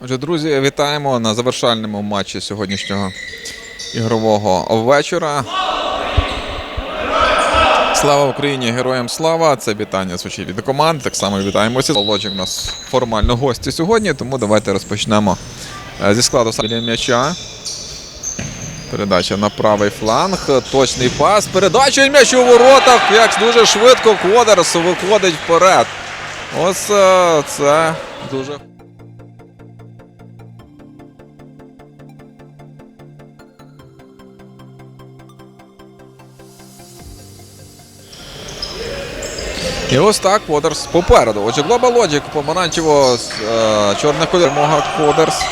Отже, друзі, вітаємо на завершальному матчі сьогоднішнього ігрового вечора. Слава Україні! Героям слава! Це вітання звучить від команд. Так само вітаємося. Володжик у нас формально гості сьогодні, тому давайте розпочнемо е, зі складу біля м'яча. Передача на правий фланг. Точний пас. Передача і м'яч у воротах. Як дуже швидко Квадерс виходить вперед. Ось е, це дуже. І ось так Кодерс попереду. Отже, Global Logic помаранчево з е, чорних кольорів. Мога Кодерс.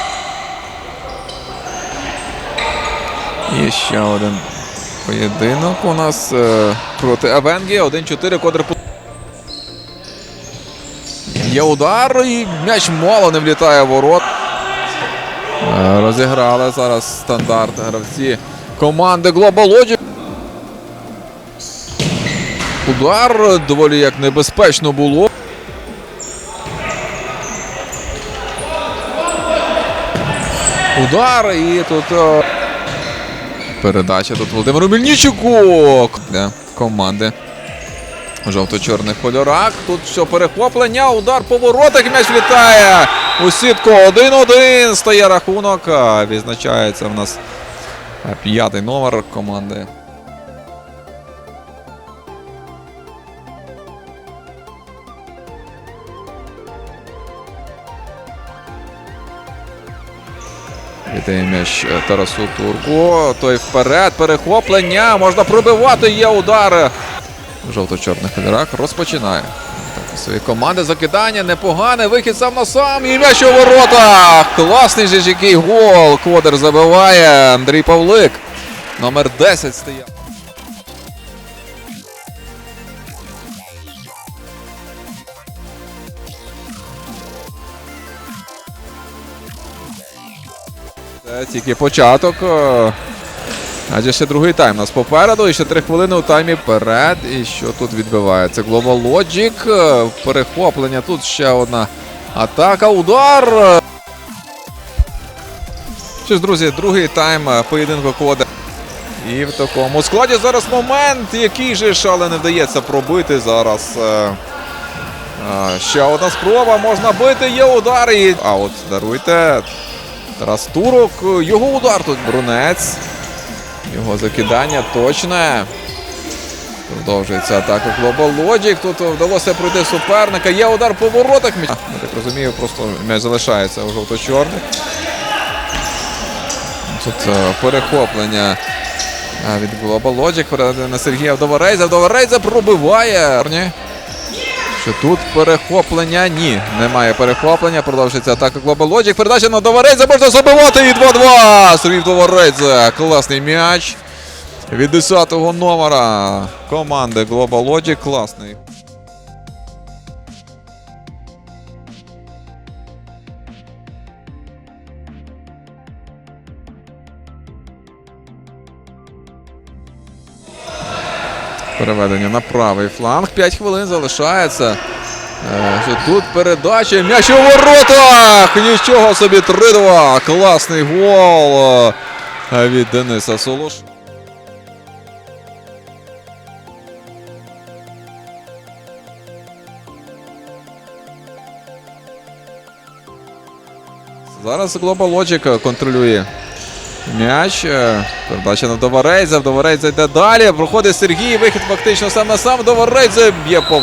І ще один поєдинок у нас е, проти Авенгі. 1-4 Кодер. Є удар і м'яч мало не влітає в ворот. Е, Розіграли зараз стандарт гравці команди Global Logic. Удар доволі як небезпечно було. Удар і тут. е, Передача тут Володимиру Мельничуку для команди. Жовто-чорних кольорах. Тут все перехоплення. Удар по воротах. М'яч влітає у сітку. 1-1 стає рахунок. Відзначається в нас п'ятий номер команди. Віддає м'яч е, Тарасу Турку. Той вперед. Перехоплення. Можна пробивати. Є удари. В жовто-чорних кольорах розпочинає. Так, свої команди закидання. Непогане. Вихід сам на сам. І м'яч у воротах. Класний же який гол. Кодер забиває. Андрій Павлик. Номер 10 стає. Це тільки початок. е, Адже ще другий тайм у нас попереду. І ще три хвилини у таймі вперед. І що тут відбивається? Global Logic. е, Перехоплення. Тут ще одна атака. Удар. Що ж, друзі, другий тайм е, поєдинку кода. І в такому складі зараз момент, який же ж, але не вдається пробити зараз. Ще одна спроба, можна бити, є удар і. А от даруйте. Тарас Турок, його удар тут Брунець. Його закидання точне. Продовжується атака Global Logic. Тут вдалося пройти суперника. Є удар по воротах. Я так розумію, просто м'яч залишається у жовто-чорних. Тут е, перехоплення е, від Global Logic. Передає на Сергія Вдоворейза. Вдоворейза пробиває. Що тут перехоплення? Ні, немає перехоплення. Продовжується атака Global Logic. Передача на Доворейза можна забивати і 2-2. Сергій Доворейза. Класний м'яч. Від 10-го номера команди Global Logic. Класний. Переведення на правий фланг. 5 хвилин залишається. Е, Тут передача. М'яч у воротах! Нічого собі 3-2. Класний гол е, від Дениса Солош. Зараз Global Logic контролює М'яч. е, Передача на Доварейза. Доварейза йде далі. Проходить Сергій. Вихід фактично сам на сам. Доварейза б'є по.